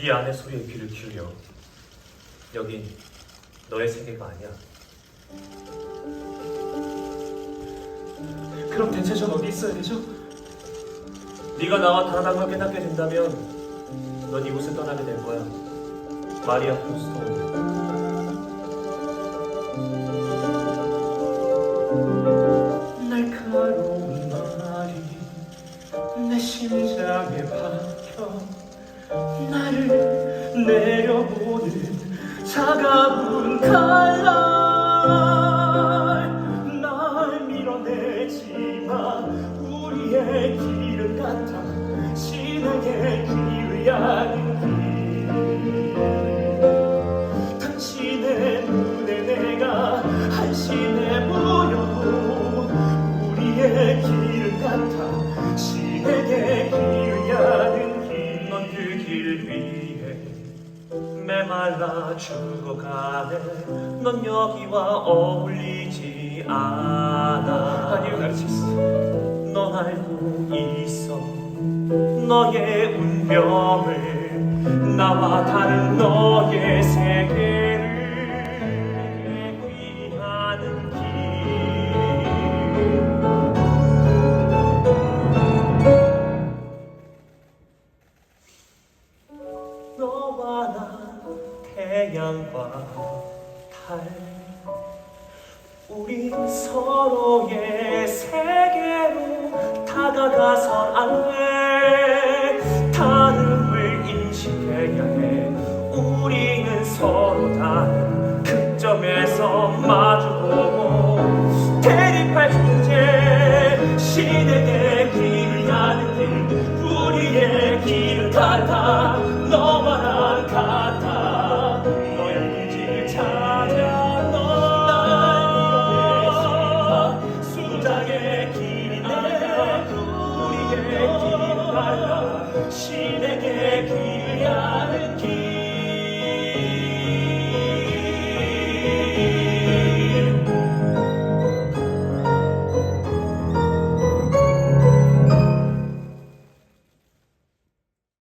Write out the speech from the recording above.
네 안의 소리에 귀를 기울여. 여긴 너의 세계가 아니야. 그럼 대체 전 어디 있어야 되죠? 네가 나와 다나가 깨닫게 된다면 넌 이곳을 떠나게 될 거야. 마리아 홈스톤. 날카로운 말이 내 심장에 박혀 나를 내려보는 차가운 칼날. 날 밀어내지만 우리의 길은 같아 신에게 기회하는 길. 당신의 눈에 내가 한심해 보여도 우리의 길은 같아 말라 죽어가네. 넌 여기와 어울리지 않아. 아니요 나르시스 넌 알고 있어 너의 운명을 나와 다른 너의 세계 태양과 달. 우리 서로의 세계로 다가가선 안돼 다름을 인식해야 해. 우리는 서로 다른 극점에서 마주보고 대립할 존재 신에게 길을 가는 길 우리의 길 같아